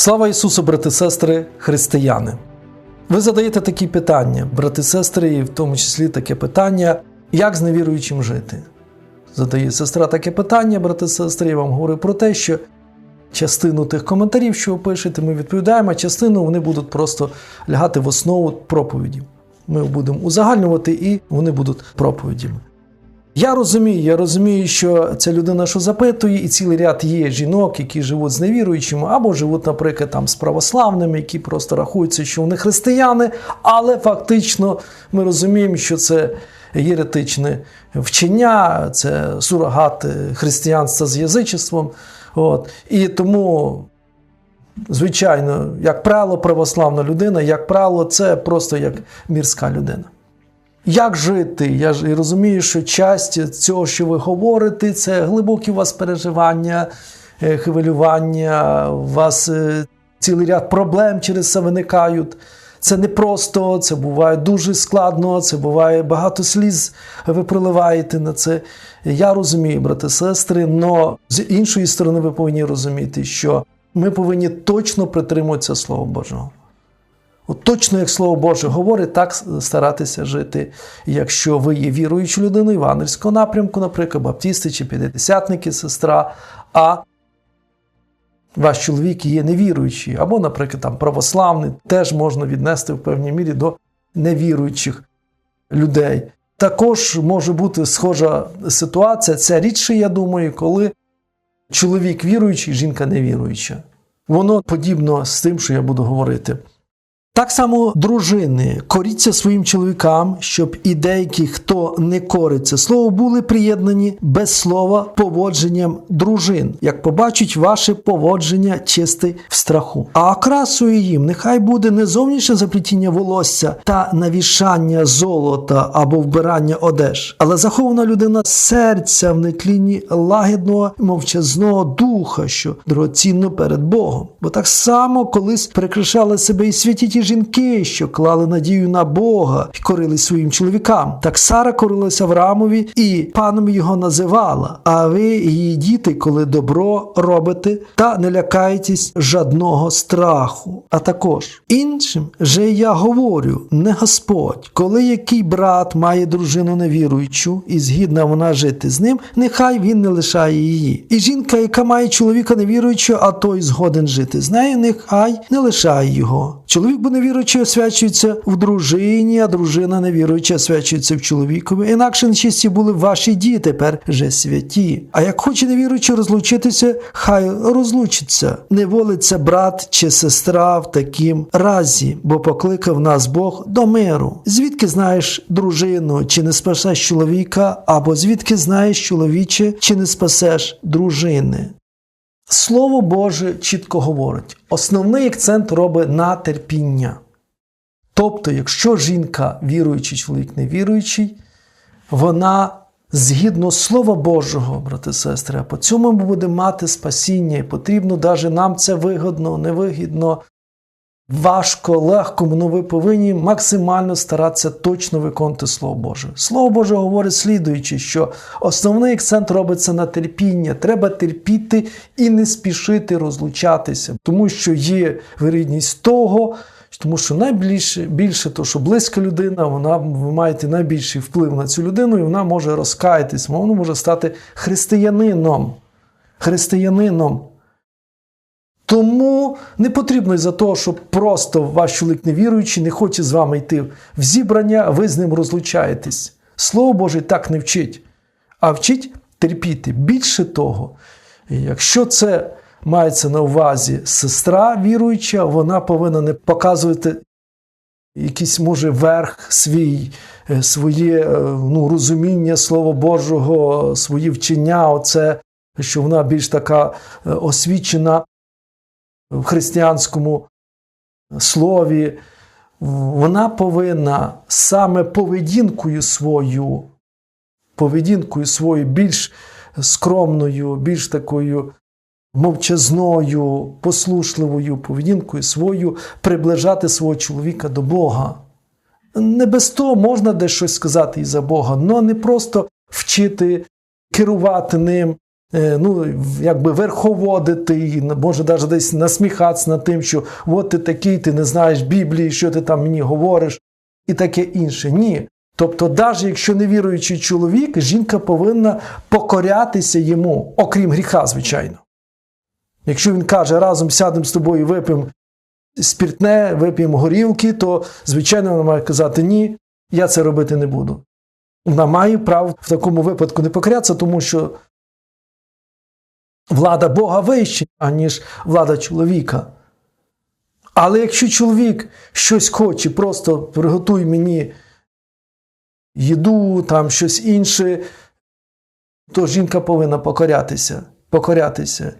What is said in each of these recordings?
Слава Ісусу, брати сестри, християни! Ви задаєте такі питання, брати сестри, і в тому числі таке питання, як з невіруючим жити? Задає сестра таке питання, брати сестри, я вам говорю про те, що частину тих коментарів, що ви пишете, ми відповідаємо, а частину вони будуть просто лягати в основу проповідів. Ми будемо узагальнювати і вони будуть проповідями. Я розумію, я розумію, що ця людина, що запитує, і цілий ряд є жінок, які живуть з невіруючими, або живуть, наприклад, там з православними, які просто рахуються, що вони християни, але фактично ми розуміємо, що це єретичне вчення, це сурогат християнства з язичеством. От. І тому, звичайно, як правило, православна людина, як правило, це просто як мірська людина. Як жити? Я ж і розумію, що часть цього, що ви говорите, це глибокі у вас переживання, е, хвилювання, у вас е, цілий ряд проблем через це виникають. Це не просто, це буває дуже складно, це буває багато сліз ви проливаєте на це. Я розумію, брати сестри, але з іншої сторони, ви повинні розуміти, що ми повинні точно притримуватися Слова Божого. Точно, як Слово Боже говорить, так старатися жити. Якщо ви є віруючою людиною Івангельського напрямку, наприклад, баптісти чи п'ятидесятники, сестра, а ваш чоловік є невіруючий, або, наприклад, там православний, теж можна віднести в певній мірі до невіруючих людей. Також може бути схожа ситуація. Це рідше, я думаю, коли чоловік віруючий, жінка невіруюча. Воно подібно з тим, що я буду говорити. Так само дружини коріться своїм чоловікам, щоб і деякі, хто не кориться слово, були приєднані без слова поводженням дружин, як побачать ваше поводження чисте в страху. А окрасою їм нехай буде не зовнішнє заплетіння волосся та навішання золота або вбирання одеж, але захована людина серця в нетлінні лагідного мовчазного духа, що дорогоцінно перед Богом. Бо так само колись прикрашали себе і святі ті жінки, що клали надію на Бога і корились своїм чоловікам. Так Сара корилася Авраамові і паном його називала. А ви, її діти, коли добро робите, та не лякайтесь жадного страху. А також іншим же я говорю, не Господь, коли який брат має дружину невіруючу, і згідна вона жити з ним, нехай він не лишає її. І жінка, яка має чоловіка невіруючого, а той згоден жити з нею, нехай не лишає його. Чоловік бо невіруючий освячується в дружині, а дружина невіруюча освячується в чоловікові. Інакше нечисті були ваші діти, тепер же святі. А як хоче невіруючий розлучитися, хай розлучиться. Не волиться брат чи сестра в такім разі, бо покликав нас Бог до миру. Звідки знаєш дружину, чи не спасеш чоловіка, або звідки знаєш чоловіче, чи не спасеш дружини? Слово Боже чітко говорить: основний акцент робить на терпіння. Тобто, якщо жінка віруючий, чоловік невіруючий, вона згідно Слова Божого, брати і сестри, а по цьому ми будемо мати спасіння, і потрібно навіть нам це вигодно, невигідно, важко, легко, але ви повинні максимально старатися точно виконувати Слово Боже. Слово Боже говорить слідуючи, що основний акцент робиться на терпіння. Треба терпіти і не спішити розлучатися, тому що є вирідність того. Тому що найбільше більше, то, що близька людина, вона ви маєте найбільший вплив на цю людину, і вона може розкаятись, вона може стати християнином. Християнином. Тому не потрібно із-за того, що просто ваш чоловік невіруючий, не хоче з вами йти в зібрання, ви з ним розлучаєтесь. Слово Боже так не вчить, а вчить терпіти. Більше того, якщо це мається на увазі сестра віруюча, вона повинна не показувати якийсь, може, верх свій, своє ну, розуміння Слова Божого, свої вчення, оце, що вона більш така освічена в християнському слові, вона повинна саме поведінкою свою, поведінкою свою більш скромною, більш такою мовчазною, послушливою поведінкою свою приближати свого чоловіка до Бога. Не без того можна десь щось сказати і за Бога, але не просто вчити керувати ним ну, якби верховодити, і може навіть десь насміхатися над тим, що от ти такий, ти не знаєш Біблії, що ти там мені говориш, і таке інше. Ні. Тобто, навіть якщо невіруючий чоловік, жінка повинна покорятися йому, окрім гріха, звичайно. Якщо він каже, разом сядемо з тобою, вип'ємо спіртне, вип'ємо горілки, то, звичайно, вона має казати ні, я це робити не буду. Вона має право в такому випадку не покорятися, тому що влада Бога вища, аніж влада чоловіка. Але якщо чоловік щось хоче, просто приготуй мені їду, там щось інше, то жінка повинна покорятися, покорятися.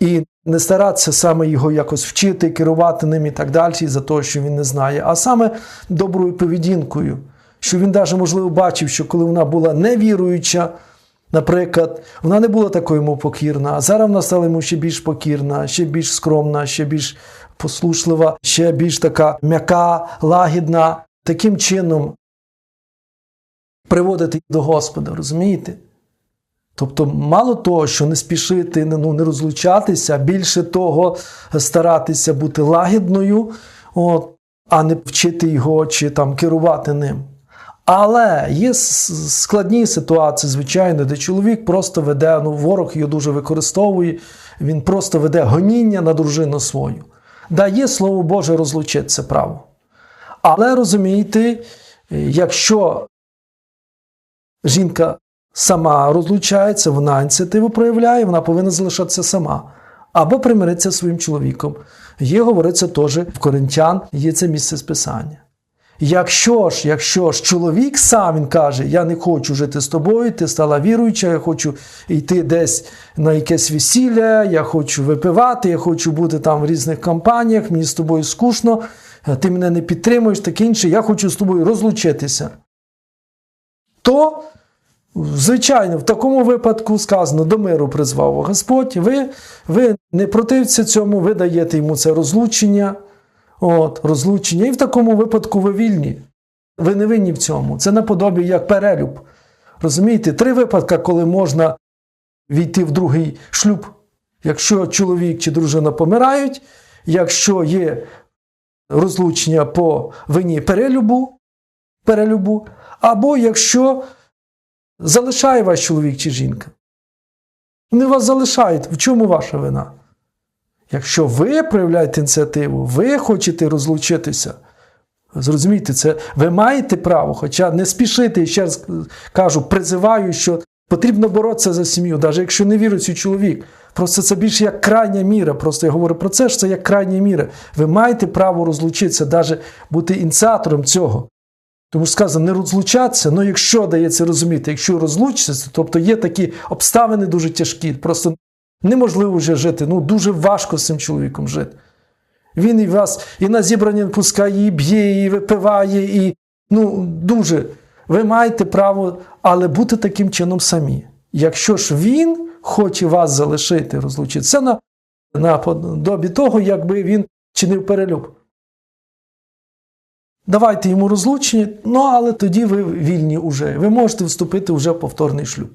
І не старатися саме його якось вчити, керувати ним і так далі, за те, що він не знає, а саме доброю поведінкою, що він навіть, можливо, бачив, що коли вона була невіруюча, наприклад, вона не була такою йому покірна, а зараз вона стала йому ще більш покірна, ще більш скромна, ще більш послушлива, ще більш така м'яка, лагідна. Таким чином приводити до Господа, розумієте? Тобто, мало того, що не спішити, ну, не розлучатися, більше того, старатися бути лагідною, от, а не вчити його чи там керувати ним. Але є складні ситуації, звичайно, де чоловік просто веде, ну, ворог його дуже використовує, він просто веде гоніння на дружину свою. Да, є слово Боже, розлучитися право. Але розумієте, якщо жінка сама розлучається, вона ініціативу проявляє, вона повинна залишатися сама. Або примиритися зі своїм чоловіком. Є, говориться теж в Коринтян, є це місце списання. Якщо ж якщо ж чоловік сам він каже, я не хочу жити з тобою, ти стала віруюча, я хочу йти десь на якесь весілля, я хочу випивати, я хочу бути там в різних компаніях, мені з тобою скучно, ти мене не підтримуєш, таке інше, я хочу з тобою розлучитися. То Звичайно, в такому випадку сказано, до миру призвав Господь, ви ви не противці цьому, ви даєте йому це розлучення. От, розлучення. І в такому випадку ви вільні. Ви не винні в цьому. Це наподобі як перелюб. Розумієте, три випадки, коли можна війти в другий шлюб. Якщо чоловік чи дружина помирають, якщо є розлучення по вині перелюбу, перелюбу або якщо залишає вас чоловік чи жінка. Вони вас залишають. В чому ваша вина? Якщо ви проявляєте ініціативу, ви хочете розлучитися, зрозумійте, це ви маєте право, хоча не спішити, ще раз кажу, призиваю, що потрібно боротися за сім'ю, навіть якщо не віруючий чоловік. Просто це більше як крайня міра. Просто я говорю про це, що це як крайня міра. Ви маєте право розлучитися, навіть бути ініціатором цього. Тому що сказано, не розлучатися, ну якщо дається розуміти, якщо розлучитися, тобто є такі обставини дуже тяжкі, просто неможливо вже жити. Ну, дуже важко з цим чоловіком жити. Він і вас і на зібрання пускає, і б'є, і випиває, і ну, дуже. Ви маєте право, але бути таким чином самі. Якщо ж він хоче вас залишити, розлучитися, це на, на подобі того, якби він чинив перелюб. Давайте йому розлучення, ну але тоді ви вільні вже. Ви можете вступити вже в повторний шлюб.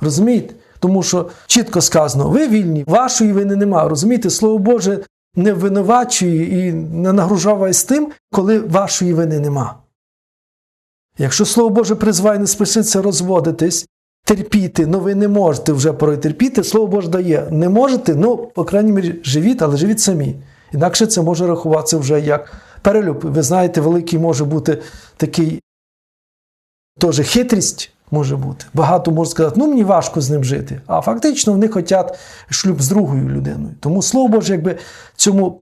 Розумієте? Тому що чітко сказано, ви вільні, вашої вини немає. Розумієте, Слово Боже не винувачує і не нагружає з тим, коли вашої вини нема. Якщо Слово Боже призває не спишитися розводитись, терпіти, ну ви не можете вже протерпіти, Слово Боже дає. Не можете, ну, по крайній мірі, живіть, але живіть самі. Інакше це може рахуватися вже як перелюб. Ви знаєте, великий може бути такий теж хитрість може бути. Багато можуть сказати, ну мені важко з ним жити. А фактично вони хочуть шлюб з другою людиною. Тому слово Боже, якби цьому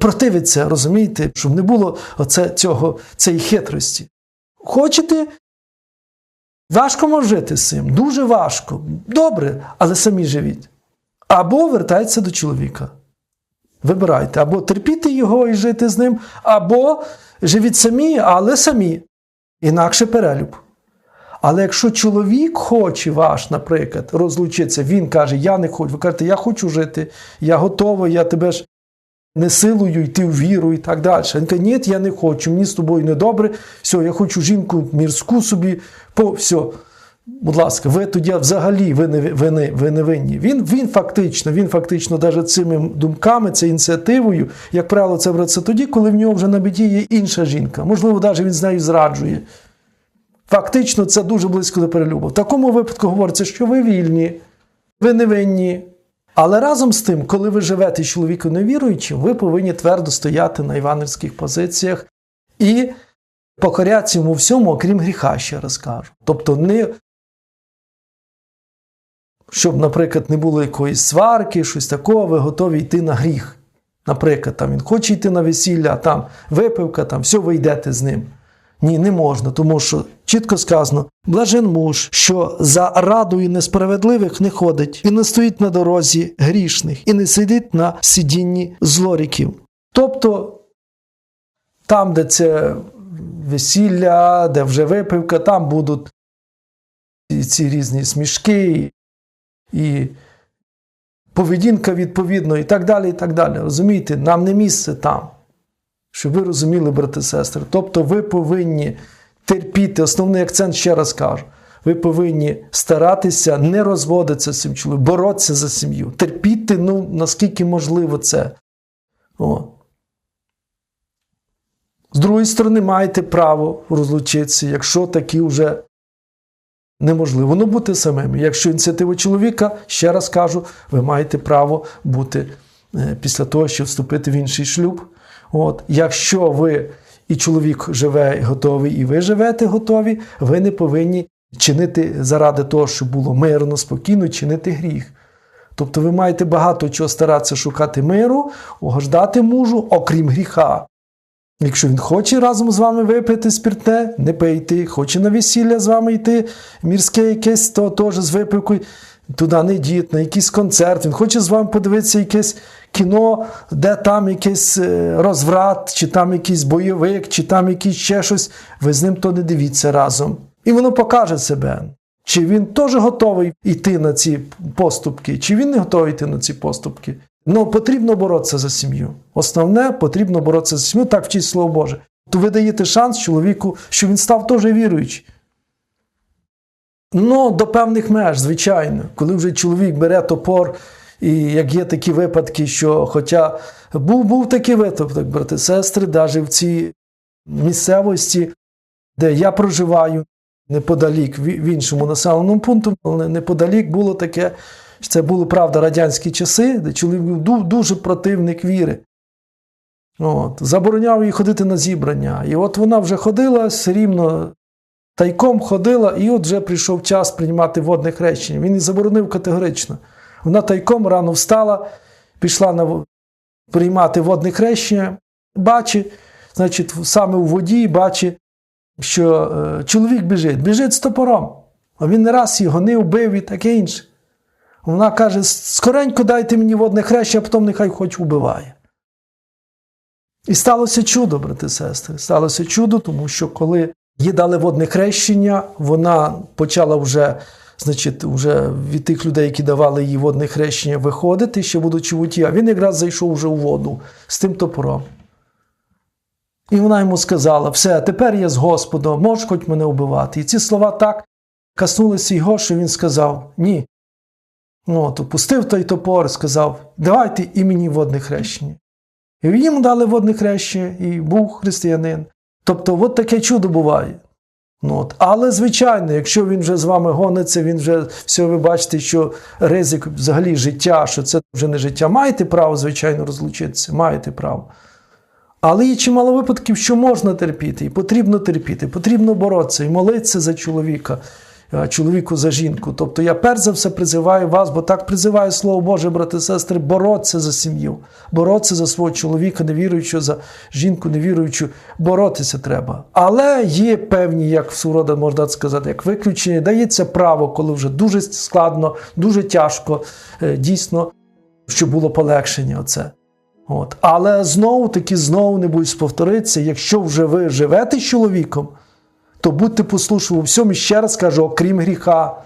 противиться, розумієте, щоб не було оце, цього, цієї хитрості. Хочете? Важко може жити з цим, дуже важко. Добре, але самі живіть. Або вертається до чоловіка. Вибирайте, або терпіти його і жити з ним, або живіть самі, але самі. Інакше перелюб. Але якщо чоловік хоче ваш, наприклад, розлучитися, він каже, я не хочу. Ви кажете, я хочу жити, я готовий, я тебе ж не силую йти в віру і так далі. Він каже, ні, я не хочу, мені з тобою не добре, все, я хочу жінку мірську собі, по, все. Будь ласка, ви тоді взагалі ви не, ви не, ви не винні. Він, він фактично, він фактично навіть цими думками, цією ініціативою, як правило, це береться тоді, коли в нього вже на біді є інша жінка. Можливо, навіть він з нею зраджує. Фактично, це дуже близько до перелюбу. В такому випадку говориться, що ви вільні, ви не винні. Але разом з тим, коли ви живете з чоловіком невіруючим, ви повинні твердо стояти на івангельських позиціях і покорятися йому всьому, окрім гріха, ще раз кажу. Тобто, не щоб, наприклад, не було якоїсь сварки, щось такого, ви готові йти на гріх. Наприклад, там він хоче йти на весілля, там випивка, там все, ви йдете з ним. Ні, не можна, тому що чітко сказано: блажен муж, що за радою несправедливих не ходить, і не стоїть на дорозі грішних, і не сидить на сидінні злоріків. Тобто, там, де це весілля, де вже випивка, там будуть ці різні смішки, і поведінка відповідно, і так далі. і так далі. Розумієте, нам не місце там. Щоб ви розуміли, брати і сестри. Тобто ви повинні терпіти, основний акцент ще раз кажу. Ви повинні старатися не розводитися з цим чоловіком, боротися за сім'ю, терпіти, ну, наскільки можливо це. О. З другої сторони, маєте право розлучитися, якщо такі вже неможливо. Ну, бути самими. Якщо ініціатива чоловіка, ще раз кажу, ви маєте право бути е, після того, щоб вступити в інший шлюб. От, Якщо ви і чоловік живе готовий, і ви живете готові, ви не повинні чинити заради того, щоб було мирно, спокійно, чинити гріх. Тобто ви маєте багато чого старатися шукати миру, угождати мужу, окрім гріха. Якщо він хоче разом з вами випити спиртне, не пийте, хоче на весілля з вами йти, мірське якесь, то теж з випивкою, туди не йдіть, на якийсь концерт, він хоче з вами подивитися якесь кіно, де там якийсь е, розврат, чи там якийсь бойовик, чи там якийсь ще щось, ви з ним то не дивіться разом. І воно покаже себе. Чи він теж готовий йти на ці поступки, чи він не готовий йти на ці поступки. Ну, потрібно боротися за сім'ю. Основне, потрібно боротися за сім'ю, так вчить Слово Боже. То ви даєте шанс чоловіку, що він став теж віруючий. Ну, до певних меж, звичайно, коли вже чоловік бере топор, і як є такі випадки, що, хоча був був такий випадок, брати сестри, навіть в цій місцевості, де я проживаю, неподалік, в іншому населеному пункту, але неподалік було таке, що це були, правда, радянські часи, де чоловік був дуже противник віри. От, Забороняв їй ходити на зібрання. І от вона вже ходила все рівно тайком ходила, і от вже прийшов час приймати водне хрещення. Він і заборонив категорично. Вона тайком рано встала, пішла на приймати водне хрещення, бачить, значить, саме у воді бачить, що е, чоловік біжить, біжить з топором. А він не раз його не вбив і таке інше. Вона каже: скоренько дайте мені водне хрещення, а потім нехай хоч убиває. І сталося чудо, брати сестри. Сталося чудо, тому що коли їй дали водне хрещення, вона почала вже, значить, вже від тих людей, які давали їй водне хрещення, виходити, ще будучи в уті, а він якраз зайшов вже у воду з тим топором. І вона йому сказала: все, тепер я з Господом, можеш хоч мене вбивати. І ці слова так коснулися його, що він сказав: ні. Ну, от, опустив той топор, сказав: давайте і мені водне хрещення. І йому дали водне хрещення, і був християнин. Тобто, от таке чудо буває. Ну, от. Але, звичайно, якщо він вже з вами гониться, він вже все, ви бачите, що ризик взагалі життя, що це вже не життя. Маєте право, звичайно, розлучитися, маєте право. Але є чимало випадків, що можна терпіти, і потрібно терпіти, потрібно боротися і молитися за чоловіка, чоловіку за жінку. Тобто я перш за все призиваю вас, бо так призиває Слово Боже, брати і сестри, боротися за сім'ю, боротися за свого чоловіка, невіруючого, за жінку невіруючу, боротися треба. Але є певні, як в сурода можна сказати, як виключення, дається право, коли вже дуже складно, дуже тяжко, дійсно, щоб було полегшення. Оце. От. Але знову таки знову не будуть повторитися, якщо вже ви живете з чоловіком, то будьте послушні у всьому, ще раз кажу, окрім гріха.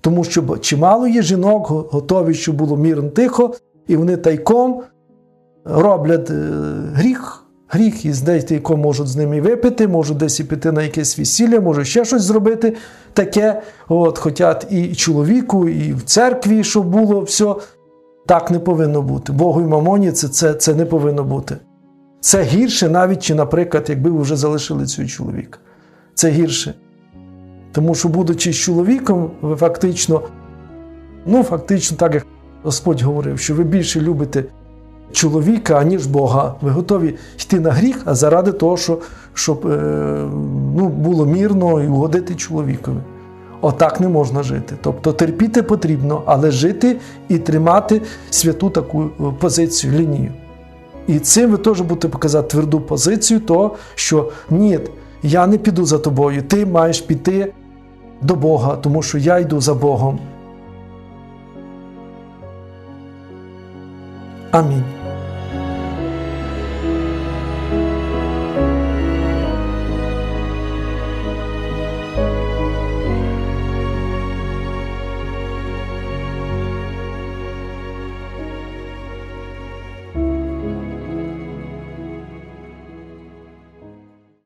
Тому що чимало є жінок, готові, щоб було мирно тихо, і вони тайком роблять гріх, гріх, і знаєте, яко можуть з ними випити, можуть десь і піти на якесь весілля, може ще щось зробити таке. От, хотять і чоловіку, і в церкві, щоб було все. Так не повинно бути. Богу і мамоні це, це, це не повинно бути. Це гірше, навіть чи, наприклад, якби ви вже залишили цього чоловіка. Це гірше. Тому що, будучи з чоловіком, ви фактично, ну, фактично, так як Господь говорив, що ви більше любите чоловіка, аніж Бога. Ви готові йти на гріх, а заради того, що, щоб е, ну, було мірно і угодити чоловікові. Отак не можна жити. Тобто терпіти потрібно, але жити і тримати святу таку е, позицію, лінію. І цим ви теж будете показати тверду позицію, того, що ні, я не піду за тобою, ти маєш піти до Бога, тому що я йду за Богом. Амінь.